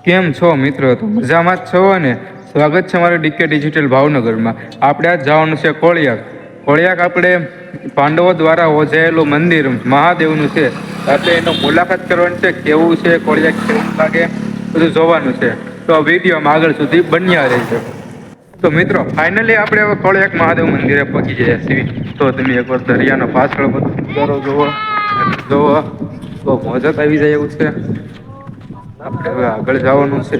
કેમ છો મિત્રો? તો મજામાં જ છો ને સ્વાગત છે મારું ડીકે ડિજિટલ ભાવનગરમાં. આપણે આજ જવાનું છે કોળિયાક. કોળિયાક આપણે પાંડવો દ્વારા ઓજાયેલું મંદિર મહાદેવનું છે. આપણે એનો મુલાકાત કરવાની છે, કેવું છે, કોળિયાક કેવું લાગે, બધું જોવાનું છે. તો વિડીયોમાં આગળ સુધી બન્યા રહેશે તો મિત્રો ફાઇનલી આપણે હવે કોળિયાક મહાદેવ મંદિરે પહોંચી જઈએ છીએ. તો તમે એકવાર દરિયાનો પાછળ બધો જોવો જોવો તો મોજત આવી જાય એવું છે. આપણે હવે આગળ જવાનું છે.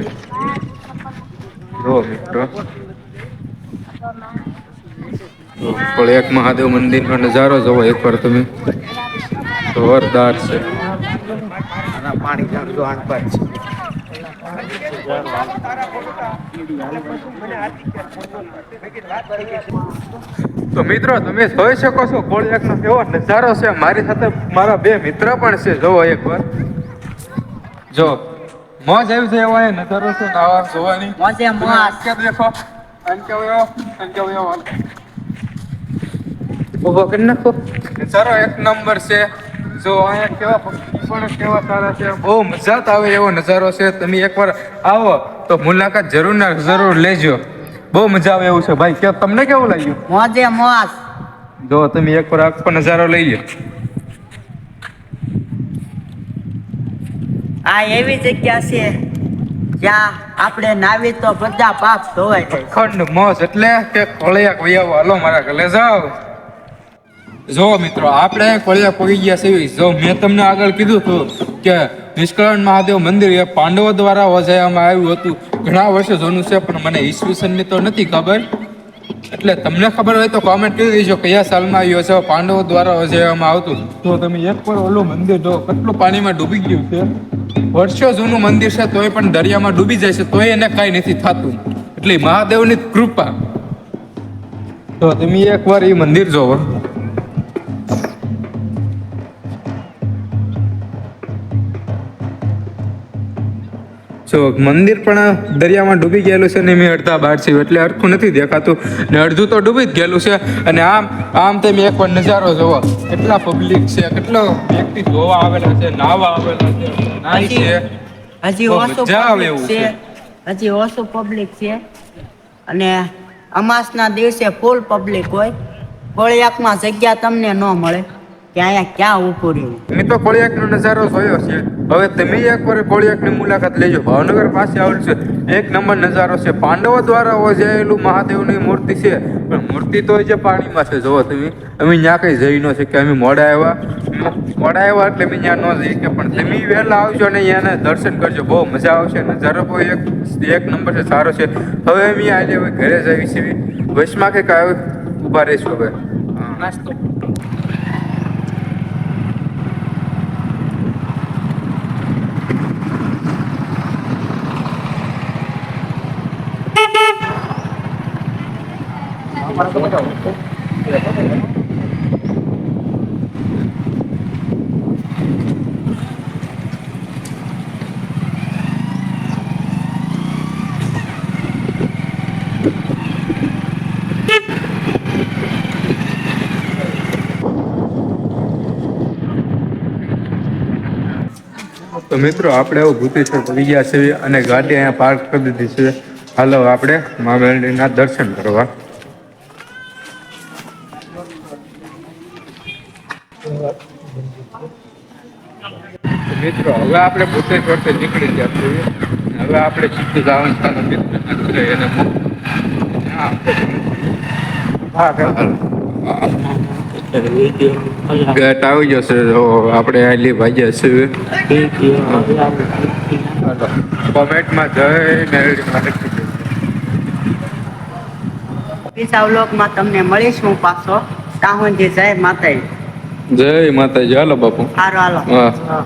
જો મિત્રો. પણ કોળિયાક મહાદેવ મંદિરનો નજારો જોવો એકવાર તમે. જોરદાર પાણી છે તો મિત્રો તમે જોઈ શકો છો કોળિયાકનો કેવો નજારો છે. મારી સાથે મારા બે મિત્ર પણ છે. જોવો એકવાર. જો. મોજ આવી છે એવો એ નજારો છે નાવા જોવાની. મોજે મોજ. કે દેખો અંકે વયો અંકે વયો ઊભો કરી નાખો. નજારો એક નંબર છે. જો અહીંયા કેવા પક્ષી પણ કેવા સારા છે. બહુ મજા આવે એવો નજારો છે. તમે એકવાર આવો તો મુલાકાત જરૂર ના જરૂર લેજો. બહુ મજા આવે એવું છે. ભાઈ કે તમને કેવું લાગ્યું? મોજે મોજ. જો તમે એકવાર આખો નજારો લઈ લો આ એવી જગ્યા છે જ્યાં આપણે નાવી તો બધા પાપ ધોવાઈ જાય ખંડ મોજ એટલે કે કોળિયાક વૈયાવો હાલો મારા ગલે જાવ જો મિત્રો, આપણે કોળિયા પગી ગયા છે જો મેં તમને આગળ કીધું હતું કે નિષ્કળણ મહાદેવ મંદિર એ પાંડવો દ્વારા વજાવવામાં આવ્યું હતું. ઘણા વર્ષો જૂનું છે, પણ મને ઈસવીસનની તો નથી ખબર. એટલે તમને ખબર હોય તો કોમેન્ટ કરી દેજો કયા સાલમાં આવ્યો છે, પાંડવો દ્વારા વજાવામાં આવતું. તો તમે એક પર ઓલું મંદિર જો, કેટલું પાણીમાં ડૂબી ગયું છે. વર્ષો જૂનું મંદિર છે, તોય પણ દરિયામાં ડૂબી જાય છે, તોય એને કાંઈ નથી થતું. એટલે મહાદેવની કૃપા. તો તમે એકવાર એ મંદિર જોવો. જો મંદિર પણ દરિયામાં ડૂબી ગયેલું છે ને મેં અડધા બહાર છે એટલે અડખું નથી દેખાતું ને અડધું તો ડૂબી જ ગયેલું છે. અને આમ આમ તમે એકવાર નજારો જોવો કેટલા પબ્લિક છે કેટલો વ્યક્તિ જોવા આવેલા છે નાવા આવેલા છે નાઈ છે. હજી ઓછો એવું છે. હજી ઓછો પબ્લિક છે. અને અમાસના દિવસે ફૂલ પબ્લિક હોય. કોળિયાકમાં જગ્યા તમને ન મળે. કે અહીંયા ક્યાં ઊભું રહ્યું? મેં તો કોળિયાકનો નજારો જોયો છે. હવે તમે એકવાર કોળિયાકની મુલાકાત લેજો. ભાવનગર પાસે આવેલું છે. એક નંબર નજારો છે. પાંડવો દ્વારા વજાયેલું મહાદેવની મૂર્તિ છે. પણ મૂર્તિ તો જે પાણીમાં છે. જોવો તમે. અમે ત્યાં કઈ જઈ ન છે કે અમે મોડા આવ્યા. મોડા આવ્યા એટલે અમે ત્યાં ન જઈ કે પણ તમે વહેલા આવજો અને અહીંયા દર્શન કરજો. બહુ મજા આવશે. નજારો બહુ એક એક નંબર છે. સારો છે. હવે અમે આજે હવે ઘરે જઈએ છીએ વચમાં કંઈક આવે ઊભા રહીશું હવે. હા. તો મિત્રો, આપણે આવું ભૂતેશ્વર પડી ગયા છે અને ગાડી અહીંયા પાર્ક કરી દીધી છે. હાલો, આપણે મા દર્શન કરવા. મિત્રો હવે આપણે ભૂતેશ્વરથી નીકળી ગયા છીએ. હવે આપણે સીધું જવાનું સ્થાન મિત્રના એને. આપણે હા હાલો. ગેટ આવી જશે તો આપણે આટલી ભાગ્યા છે. કોમેન્ટમાં વ્લોગમાં તમને મળીશું પાછો. તાહુંજી જય માતાજી. જય માતાજી. હાલો બાપુ. હાલો. હા.